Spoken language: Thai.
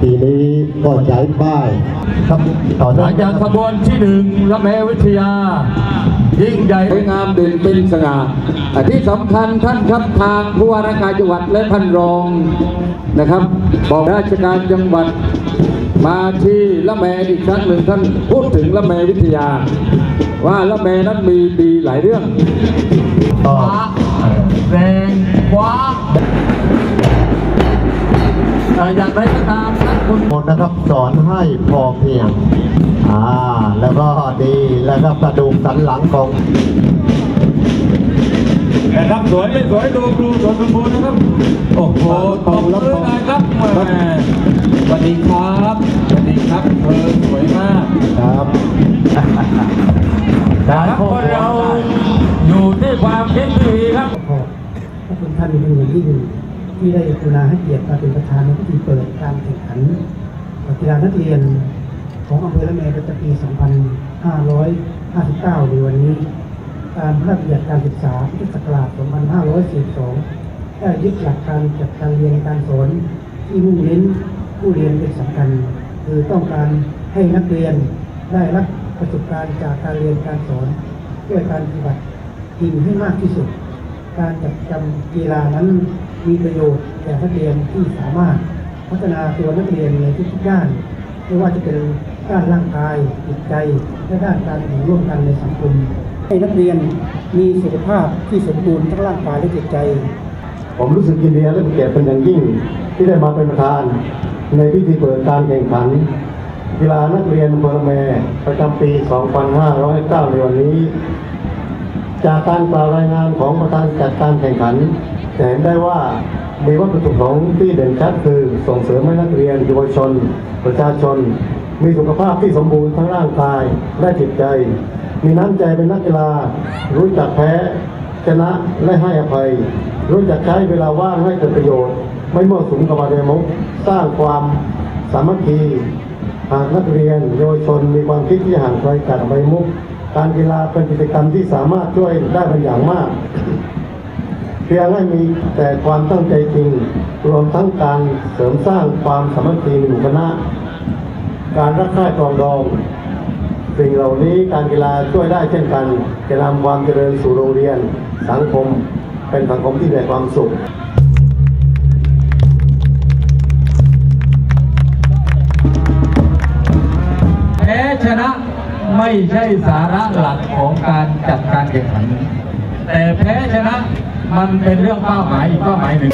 ปีนี้ก็ใช้ป้ายครับต่อหเนื่ลัองงจากขบวนที่หนึ่งละแมวิทยา ยิ่งใหญ่สวยงามเด่นเป็นสง่าอะที่สำคัญท่านครับทางผู้ว่าราชการจังหวัดและท่านรองนะครับบอกราชการจังหวัดมาที่ละแมอีกครั้งหนึ่งท่านพูดถึงละแมวิทยา ว่าละแมนั้นมีดีหลายเรื่องต่อแรงขวาเอ่ออย่างไรก็ตามท่า นคุณหมดนะครับ สอนให้พอเพียง อ่า แล้วก็ดีแล้วก็กระดูกสันหลังของนะครับสวยไม่สวยดูดูสวยสมบูรณ์นะครับ โอ้โหตบมือหน่อยครับแหม่สวัสดีครับสวัสดีครับเธอสวยมากครับครับคนเราอยู่ที่ความคิดที่ดีครับขอบพระคุณท่านเป็นอย่างยิ่งที่ได้กรุณาให้เกียรติมาเป็นประธานในพิธีเปิดการแข่งขัน กีฬานักเรียนของอำเภอละแมประจำปี 2559 ในวันนี้ตามพระราชบัญญัติการศึกษาพุทธศักราช 2542 ได้ยึดหลักการจัดการเรียนการสอนที่มุ่งเน้นผู้เรียนเป็นสำคัญ คือต้องการให้นักเรียนได้รับประสบการณ์จากการเรียนการสอนด้วยการปฏิบัติจริงให้มากที่สุด การจัดจำกีฬานั้นมีประโยชน์แก่นักเรียนที่สามารถ พัฒนาตัวนักเรียนในทุกๆด้านไม่ว่าจะเป็นด้านร่างกายจิตใจและด้านการอยู่ร่วมกันในสังคมให้นักเรียนมีสุขภาพที่สมบูรณ์ทั้งร่างกายและจิตใจ ผมรู้สึกยินดีและเกียรติเป็นอย่างยิ่งที่ได้มาเป็นประธาน ในพิธีเปิดการแข่งขันกีฬานักเรียนอำเภอแมประจำปี 2509ในวันนี้ จากการกล่าวรายงานของประธานจัดการแข่งขันจะเห็นได้ว่า มีวัตถุประสงค์ที่เด่นชัดคือส่งเสริมให้นักเรียนเยาวชน ประชาชน มีสุขภาพที่สมบูรณ์ทั้งร่างกายและจิตใจ มีน้ำใจเป็นนักกีฬา รู้จักแพ้ ชนะและให้อภัย รู้จักใช้เวลาว่างให้เกิดประโยชน์ ไม่มั่วสุมกับอาเดมุกสร้างความสามัคคีหากนักเรียนเยาวชนมีความคิดที่ห่างไกลจากใบมุก การกีฬาเป็นกิจกรรมที่สามารถช่วยได้เป็นอย่างมาก เพียงให้มีแต่ความตั้งใจจริง รวมทั้งการเสริมสร้างความสามัคคีในหมู่คณะ การรักใคร่ปรองดอง สิ่งเหล่านี้การกีฬาช่วยได้เช่นกันจะนำความเจริญสู่โรงเรียน สังคม เป็นสังคมที่มีแต่ความสุขแพ้ชนะไม่ใช่สาระหลักของการจัดการแข่งขัน แต่แพ้ชนะ มันเป็นเรื่องเป้าหมายอีกเป้าหมายหนึ่ง